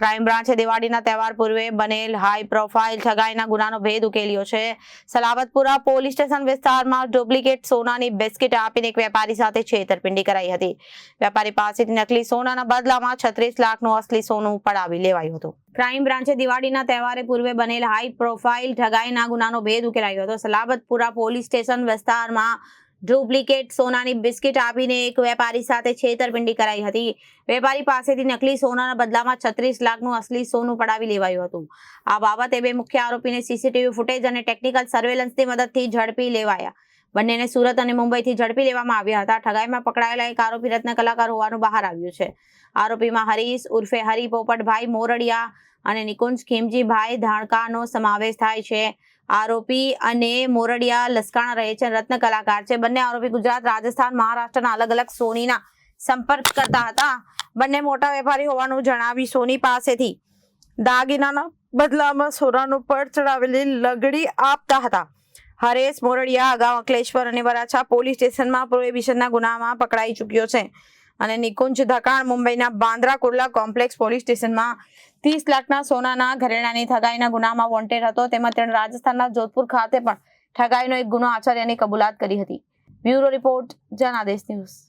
Crime બ્રાન્ચે દિવાળીના તહેવાર પૂર્વે બનેલ હાઈ પ્રોફાઇલ ઠગાઈના ગુનાનો ભેદ ઉકેલ્યો છે. સલાવતપુરા પોલીસ સ્ટેશન વિસ્તારમાં ડુપ્લિકેટ સોનાની બિસ્કિટ આપીને એક વેપારી સાથે છેતરપિંડી કરાઈ હતી. વેપારી પાસેથી નકલી સોનાના બદલામાં છત્રીસ લાખનું અસલી સોનું પડાવી લેવાયું હતું. ક્રાઇમ બ્રાન્ચે દિવાળીના તહેવારે પૂર્વે બનેલ હાઈ પ્રોફાઇલ ઠગાઈના ગુનાનો ભેદ ઉકેલાયો હતો. સલાબતપુરા પોલીસ સ્ટેશન વિસ્તારમાં ડુપ્લિકેટ સોનાની બિસ્કિટ આપીને એક વેપારી સાથે છેતરપિંડી કરાઈ હતી. વેપારી પાસેથી નકલી સોનાના બદલામાં છત્રીસ લાખનું અસલી સોનું પડાવી લેવાયું હતું. આ બાબતે બે મુખ્ય આરોપીને સીસીટીવી ફૂટેજ અને ટેકનિકલ સર્વેલન્સની મદદથી ઝડપી લેવાયા. બંનેને સુરત અને મુંબઈથી ઝડપી લેવામાં આવ્યા હતા. ઠગાઈમાં પકડાયેલા એક આરોપી રત્ન કલાકાર હોવાનું બહાર આવ્યું છે. આરોપીમાં હરીશ ઉર્ફે હરી પોપટભાઈ મોરડિયા અને નિકુંજ ખીમજીભાઈ ધાણકાનો સમાવેશ થાય છે. આરોપી અને મોરડિયા લસકાણા રહે છે રત્ન કલાકાર છે. બંને આરોપી ગુજરાત, રાજસ્થાન, મહારાષ્ટ્રના અલગ અલગ સોનીના સંપર્ક કરતા હતા. બંને મોટા વેપારી હોવાનું જણાવી સોની પાસેથી દાગીનાના બદલામાં સોનાનું પડ ચડાવેલી લગડી આપતા હતા. હરેશ મોરડિયા અગાઉ અંકલેશ્વર અને વરાછા પોલીસ સ્ટેશનમાં પ્રોહિબિશનના ગુનામાં પકડાઈ ચૂક્યો છે અને નિકુંજ ધકાણ મુંબઈના બાંદ્રા કુર્લા કોમ્પ્લેક્સ પોલીસ સ્ટેશનમાં ત્રીસ લાખના સોનાના ઘરેણાની ઠગાઈના ગુનામાં વોન્ટેડ હતો. તેમજ તેણે રાજસ્થાનના જોધપુર ખાતે પણ ઠગાઈનો એક ગુનો આચર્યાની કબૂલાત કરી હતી. Bureau report Janadesh news.